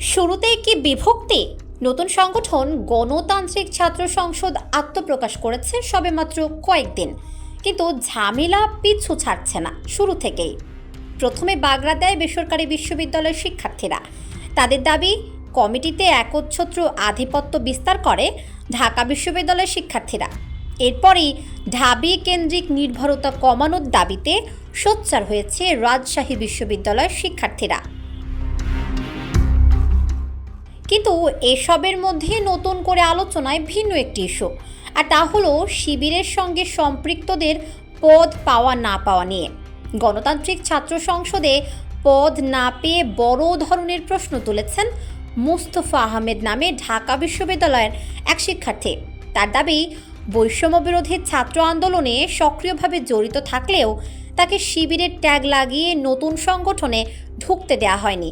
শুরুতেই কি বিভক্তি? নতুন সংগঠন গণতান্ত্রিক ছাত্র সংসদ আত্মপ্রকাশ করেছে সবেমাত্র কয়েকদিন। কিন্তু ঝামেলা পিছু ছাড়ছে না শুরু থেকেই। প্রথমে বাগড়া দেয় বেসরকারি বিশ্ববিদ্যালয়ের শিক্ষার্থীরা। তাদের দাবি, কমিটিতে একচ্ছত্র আধিপত্য বিস্তার করে ঢাকা বিশ্ববিদ্যালয়ের শিক্ষার্থীরা। এরপরই ঢাবি কেন্দ্রিক নির্ভরতা কমানোর দাবিতে সোচ্চার হয়েছে রাজশাহী বিশ্ববিদ্যালয়ের শিক্ষার্থীরা। কিন্তু এসবের মধ্যে নতুন করে আলোচনায় ভিন্ন একটি ইস্যু, আর তা হলো শিবিরের সঙ্গে সম্পৃক্তদের পদ পাওয়া না পাওয়া নিয়ে। গণতান্ত্রিক ছাত্র সংসদে পদ না পেয়ে বড় ধরনের প্রশ্ন তুলেছেন মুস্তফা আহমেদ নামে ঢাকা বিশ্ববিদ্যালয়ের এক শিক্ষার্থী। তার দাবি বৈষম্য বিরোধী ছাত্র আন্দোলনে সক্রিয়ভাবে জড়িত থাকলেও তাকে শিবিরের ট্যাগ লাগিয়ে নতুন সংগঠনে ঢুকতে দেওয়া হয়নি।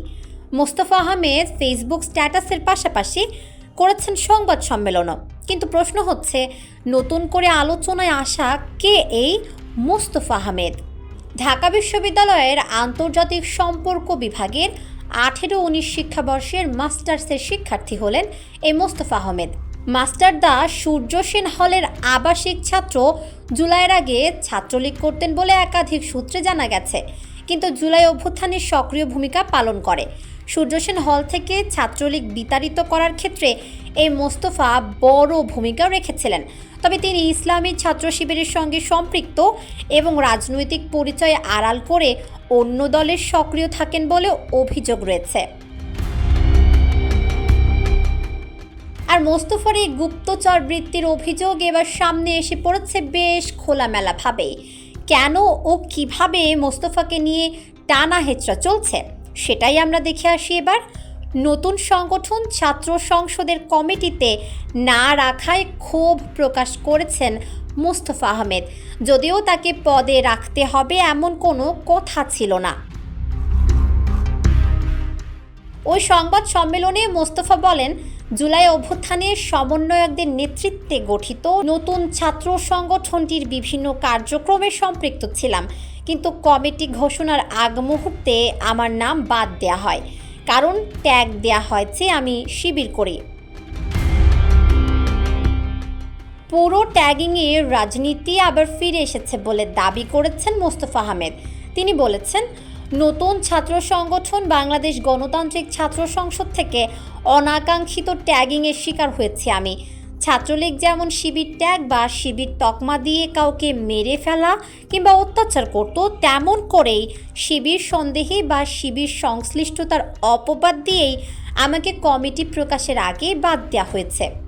মোস্তফা আহমেদ ফেসবুক স্ট্যাটাসের পাশাপাশি করেছেন সংবাদ সম্মেলনও। কিন্তু প্রশ্ন হচ্ছে, নতুন করে আলোচনায় আসা কে এই মোস্তফা আহমেদ? ঢাকা বিশ্ববিদ্যালয়ের আন্তর্জাতিক সম্পর্ক বিভাগের আঠেরো উনিশ শিক্ষাবর্ষের মাস্টার্সের শিক্ষার্থী হলেন এই মোস্তফা আহমেদ। মাস্টার দা সূর্য সেন হলের আবাসিক ছাত্র জুলাইয়ের আগে ছাত্রলীগ করতেন বলে একাধিক সূত্রে জানা গেছে। কিন্তু জুলাই অভ্যুত্থানের সক্রিয় ভূমিকা পালন করে। সূর্যসেন হল থেকে ছাত্রলীগ বিতাড়িত করার ক্ষেত্রে এই মোস্তফা বড় ভূমিকা রেখেছিলেন। তবে তিনি ইসলামী ছাত্র শিবিরের সঙ্গে সম্পৃক্ত এবং রাজনৈতিক পরিচয় আড়াল করে অন্য দলের সক্রিয় থাকেন বলে অভিযোগ রয়েছে। আর মোস্তফার এই গুপ্তচর বৃত্তির অভিযোগ এবার সামনে এসে পড়েছে বেশ খোলামেলাভাবে কেন ও কীভাবে মোস্তফাকে নিয়ে টানা হেচড়া চলছে? সেটাই আমরা দেখে আসি এবার। নতুন সংগঠন ছাত্র সংসদের কমিটিতে না রাখায় ক্ষোভ প্রকাশ করেছেন মুস্তফা আহমেদ। যদিও তাকে পদে রাখতে হবে এমন কোনো কথা ছিল না। ওই সংবাদ সম্মেলনে মোস্তফা বলেন, জুলাই অভ্যুত্থানের সমন্বয়কদের নেতৃত্বে গঠিত নতুন ছাত্র সংগঠনটির বিভিন্ন কার্যক্রমে সম্পৃক্ত ছিলাম। কিন্তু কমিটি ঘোষণার আগ মুহূর্তে আমার নাম বাদ দেয়া হয়। কারণ ট্যাগ দেয়া হয়েছে আমি শিবির করি। পুরো ট্যাগিংয়ে রাজনীতি আবার ফিরে এসেছে বলে দাবি করেছেন মোস্তফা আহমেদ। তিনি বলেছেন নতুন ছাত্র সংগঠন বাংলাদেশ গণতান্ত্রিক ছাত্র সংসদ থেকে অনাকাঙ্ক্ষিত ট্যাগিংয়ের শিকার হয়েছি আমি। ছাত্রলীগ যেমন শিবির ট্যাগ বা শিবির তকমা দিয়ে কাউকে মেরে ফেলা কিংবা অত্যাচার করত, তেমন করেই শিবির সন্দেহে বা শিবির সংশ্লিষ্টতার অপবাদ দিয়েই আমাকে কমিটি প্রকাশের আগে বাদ দেওয়া হয়েছে।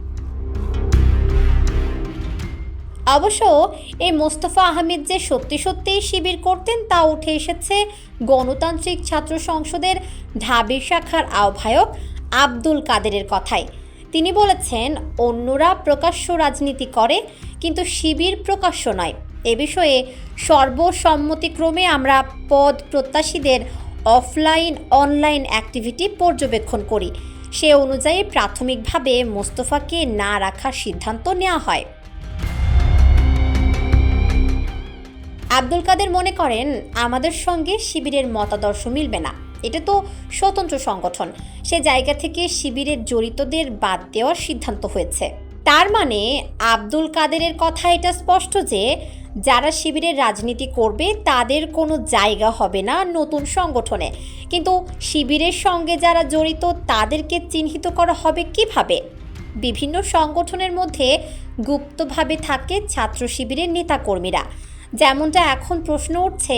অবশ্য এই মোস্তফা আহমেদ যে সত্যি সত্যিই শিবির করতেন তা উঠে এসেছে গণতান্ত্রিক ছাত্র সংসদের ঢাবি শাখার আহ্বায়ক আব্দুল কাদেরের কথায়। তিনি বলেছেন, অন্যরা প্রকাশ্য রাজনীতি করে, কিন্তু শিবির প্রকাশ্য নয়। এ বিষয়ে সর্বসম্মতিক্রমে আমরা পদ প্রত্যাশীদের অফলাইন, অনলাইন অ্যাক্টিভিটি পর্যবেক্ষণ করি। সে অনুযায়ী প্রাথমিকভাবে মোস্তফাকে না রাখার সিদ্ধান্ত নেওয়া হয়। আব্দুল কাদের মনে করেন, আমাদের সঙ্গে শিবিরের মতাদর্শ মিলবে না। এটা তো স্বতন্ত্র সংগঠন। সে জায়গা থেকে শিবিরের জড়িতদের বাদ দেওয়ার সিদ্ধান্ত হয়েছে। তার মানে আব্দুল কাদেরের কথা এটা স্পষ্ট যে, যারা শিবিরের রাজনীতি করবে, তাদের কোনো জায়গা হবে না নতুন সংগঠনে। কিন্তু শিবিরের সঙ্গে যারা জড়িত, তাদেরকে চিহ্নিত করা হবে কীভাবে? বিভিন্ন সংগঠনের মধ্যে গুপ্তভাবে থাকে ছাত্র শিবিরের নেতাকর্মীরা। যেমনটা এখন প্রশ্ন উঠছে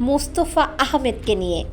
মোস্তফা আহমেদকে নিয়ে।